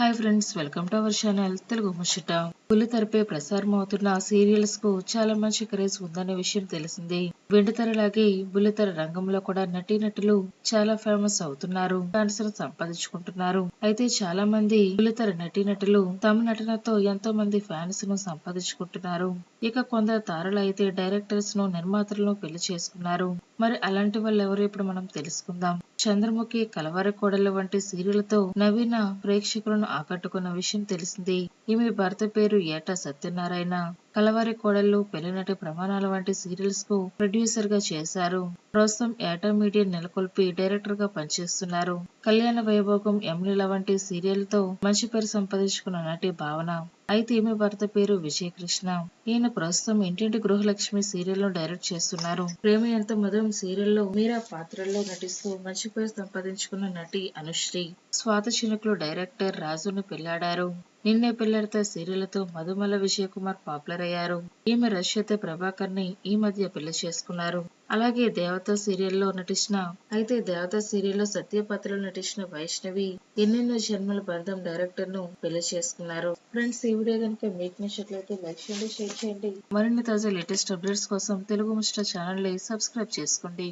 Hi friends welcome to our channel Telugu Muchchata. తెరపై ప్రసారం అవుతున్న సీరియల్స్కు చాలా మంచి క్రేజ్ ఉందనే విషయం తెలిసింది. వెండితెరలాగే బుల్లితెర రంగంలో కూడా నటీనటులు చాలా ఫేమస్ అవుతున్నారు. ఫ్యాన్స్ సంపాదించుకుంటున్నారు. అయితే చాలా మంది బుల్లితెర నటీనటులు తమ నటనతో ఎంతో మంది ఫ్యాన్స్ను సంపాదించుకుంటున్నారు. ఇక కొందరు తారలు అయితే డైరెక్టర్స్ను నిర్మాతలను పెళ్ళి చేసుకున్నారు. మరి అలాంటి వాళ్ళు ఎవరు ఇప్పుడు మనం తెలుసుకుందాం. చంద్రముఖి కలవర కోడలు వంటి సీరియల్తో నవీన ప్రేక్షకులను ఆకట్టుకున్న విషయం తెలిసింది. ఈమె భర్త పేరు ఏటా సత్యనారాయణ. కలవారి కోడళ్ళు పెళ్ళినటి ప్రమాణాల వంటి సీరియల్స్కు ప్రొడ్యూసర్గా చేశారు. ప్రస్తుతం ఏటా మీడియా నెలకొల్పి డైరెక్టర్గా పనిచేస్తున్నారు. కళ్యాణ వైభోగం యమునిల వంటి సీరియల్తో మంచి పేరు సంపాదించుకున్న నటి భావన. అయితే ఈమె భర్త పేరు విజయకృష్ణ. ఈయన ప్రస్తుతం ఇంటింటి గృహలక్ష్మి సీరియల్ను డైరెక్ట్ చేస్తున్నారు. ప్రేమ ఎంత మధురం సీరియల్లో మీరా పాత్రల్లో నటిస్తూ మంచి పేరు సంపాదించుకున్న నటి అనుశ్రీ. స్వాత చినుకులు డైరెక్టర్ రాజును పెళ్ళాడారు. నిన్నే పెళ్ళాడితే సీరియల్తో మధుమల విజయ్ కుమార్ పాపులర్ అయ్యారు. ఈమె రష్యతో ప్రభాకర్ని ఈ మధ్య పెళ్ళి చేసుకున్నారు. అలాగే దేవత సీరియల్లో నటించిన అయితే దేవత సీరియల్లో సత్యపాత్రలో నటించిన వైష్ణవి ఎన్నెన్నో జన్మల బంధం డైరెక్టర్ను పెళ్ళి చేసుకున్నారు. ఫ్రెండ్స్ ఈ వీడియో కనుక మీకు నచ్చినట్లయితే లైక్ చేయండి షేర్ చేయండి. మరిన్ని తాజా లేటెస్ట్ అప్డేట్స్ కోసం తెలుగు ముస్టర్ ఛానల్ని సబ్స్క్రైబ్ చేసుకోండి.